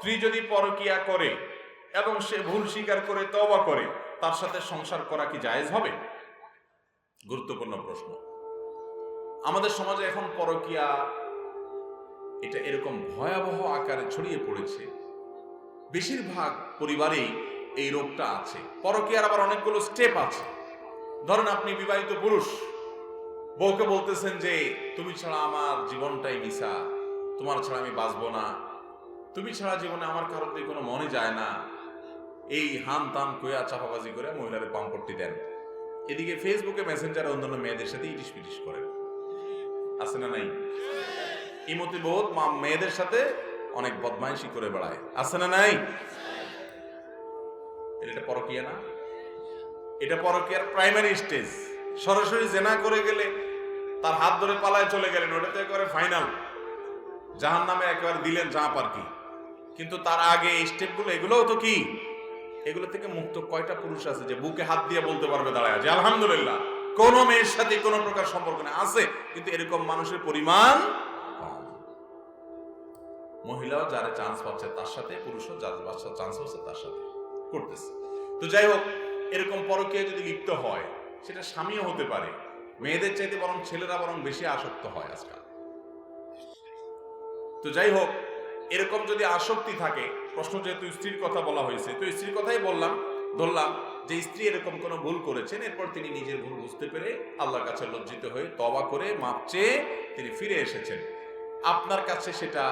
স্ত্রী যদি পরকিয়া করে এবং সে ভুল স্বীকার করে তবা করে, তার সাথে সংসার করা কি জায়েজ হবে? গুরুত্বপূর্ণ প্রশ্ন। আমাদের সমাজে এখন পরকিয়া, এটা এরকম ভয়াবহ আকারে ছড়িয়ে পড়েছে। বেশিরভাগ পরিবারেই এই রোগটা আছে। পরকিয়ার আবার অনেকগুলো স্টেপ আছে। ধরেন আপনি বিবাহিত পুরুষ। বউকে বলতেছেন যে, তুমি ছাড়া আমার জীবনটাই মিশা। তোমার ছাড়া আমি বাঁচবো না। তুমি ছাড়া জীবনে আমার দিকে কোনো মনে যায় না। এই হান তান কয়া চাপাবাজি করে মহিলাদের পাম্পট্টি দেন। এদিকে ফেসবুকে মেসেঞ্জারে অন্যান্য মেয়েদের সাথে ইটিস পিটিস করেন। আছে না নাই? ইমতি বোধ মা মেয়েদের সাথে অনেক বদমাইশি করে বেড়ায়। আছে না নাই? এটা পরকিয়া না? এটা পরকিয়ার প্রাইমারি স্টেজ সরাসরি জেনা করে গেলে তার হাত ধরে পালায় চলে গেলেন। ওটাতে একেবারে ফাইনাল জাহান নামে একেবারে দিলেন যা পার কি। কিন্তু তার আগে এই স্টেপগুলো, এগুলোও তো কি? এগুলো থেকে মুক্ত কয়টা পুরুষ আছে যে বুকে হাত দিয়ে বলতে পারবে, দাঁড়ায় যে আলহামদুলিল্লাহ। কোন মেয়ের সাথে কোনো প্রকার সম্পর্ক নেই, আছে, কিন্তু এরকম মানুষের পরিমাণ মহিলাও যারা চান্স পাচ্ছে তার সাথে, পুরুষও যার বাচ্চা চান্স পাচ্ছে তার সাথে করতেছে। তো যাই হোক, এরকম পরকীয়া যদি লিপ্ত হয়, সেটা স্বামীও হতে পারে। মেয়েদের চাইতে বরং ছেলেরা বরং বেশি আসক্ত হয় আজকাল। তো যাই হোক এরকম যদি আসক্তি থাকে, প্রশ্ন যেহেতু স্ত্রীর কথা বলা হয়েছে, তো স্ত্রীর কথাই বললাম, ধরলাম যে স্ত্রী এরকম কোনো ভুল করেছেন, এরপর তিনি নিজের ভুল বুঝতে পেরে আল্লাহর কাছে লজ্জিত হয়ে তবা করে মাপ চেয়ে তিনি ফিরে এসেছেন। আপনার কাছে সেটা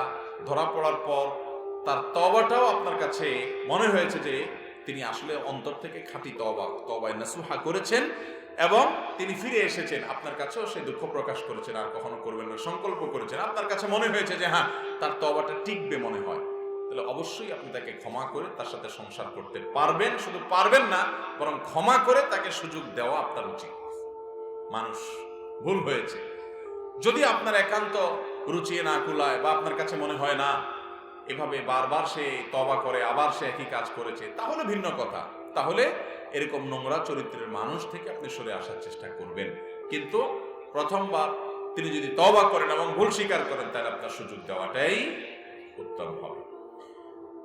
ধরা পড়ার পর তার তবাটাও আপনার কাছে মনে হয়েছে যে তিনি আসলে অন্তর থেকে খাঁটি তবা তবায় নাসুহা করেছেন এবং তিনি ফিরে এসেছেন। আপনার কাছেও সে দুঃখ প্রকাশ করেছেন, আর কখনো করবেন না, সংকল্প করেছেন। আপনার কাছে মনে হয়েছে যে হ্যাঁ তার তবাটা টিকবে মনে হয়। তাহলে অবশ্যই আপনি তাকে ক্ষমা করে তার সাথে সংসার করতে পারবেন, শুধু পারবেন না, বরং ক্ষমা করে তাকে সুযোগ দেওয়া আপনার উচিত। মানুষ ভুল হয়েছে। যদি আপনার একান্ত রুচিয়ে না কুলায় বা আপনার কাছে মনে হয় না, এভাবে বারবার সে তবা করে, আবার সে একই কাজ করেছে, তাহলে ভিন্ন কথা। তাহলে এরকম নোংরা চরিত্রের মানুষ থেকে আপনি সরে আসার চেষ্টা করবেন। কিন্তু প্রথমবার তিনি যদি তবা করেন এবং ভুল স্বীকার করেন তাহলে আপনার সুযোগ দেওয়াটাই উত্তম হবে।